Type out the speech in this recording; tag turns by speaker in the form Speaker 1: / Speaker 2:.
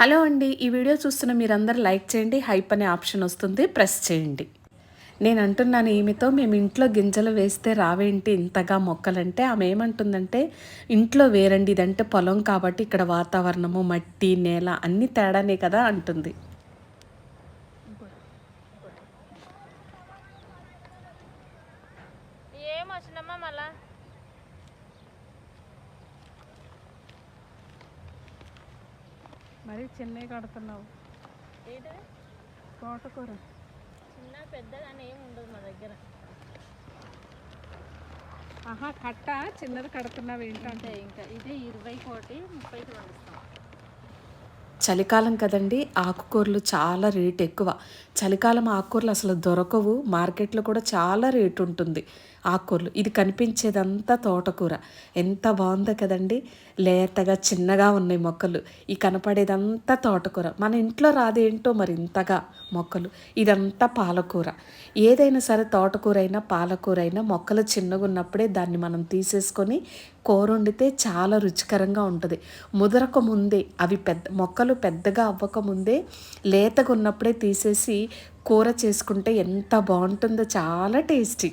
Speaker 1: Hello అండి ఈ video చూస్తున్న మీరందరూ లైక్ చేయండి హైప్ అనే ఆప్షన్ వస్తుంది ప్రెస్ చేయండి. నేను అంటున్నాను ఈమెతో మేము ఇంట్లో గింజలు వేస్తే రావేంటి ఇంతగా మొక్కలంటే? ఆమె ఏమంటుందంటే ఇంట్లో వేరండి ఇదంటే పొలం కాబట్టి ఇక్కడ వాతావరణము మట్టి నేల అన్ని తేడానే కదా అంటుంది.
Speaker 2: ఏం మళ్ళా?
Speaker 1: మరి చిన్నవి కడుతున్నావు. తోటకూర.
Speaker 2: చిన్న పెద్దగా అని ఏం ఉండదు మా దగ్గర.
Speaker 1: ఆహా కట్ట. చిన్నది కడుతున్నావు ఏంటంటే
Speaker 2: ఇంకా. ఇది ఇరవై కోటి ముప్పైకి పండిస్తాం
Speaker 1: చలికాలం కదండి ఆకుకూరలు చాలా రేట్ ఎక్కువ. చలికాలం ఆకుకూరలు అసలు దొరకవు మార్కెట్లో కూడా చాలా రేటు ఉంటుంది ఆకుకూరలు. ఇది కనిపించేదంతా తోటకూర. ఎంత బాగుందో కదండి లేతగా చిన్నగా ఉన్నాయి మొక్కలు. ఈ కనపడేదంతా తోటకూర. మన ఇంట్లో రాదేంటో మరి ఇంతగా. మొక్కలు. ఇదంతా పాలకూర. ఏదైనా సరే తోటకూర అయినా పాలకూర అయినా మొక్కలు చిన్నగా ఉన్నప్పుడే దాన్ని మనం తీసేసుకొని కూర వండితే చాలా రుచికరంగా ఉంటుంది. ముదరక ముందే అవి పెద్ద మొక్కలు పెద్దగా అవ్వక ముందే లేతగా ఉన్నప్పుడే తీసేసి కూర చేసుకుంటే ఎంత బాగుంటుందో చాలా టేస్టీ.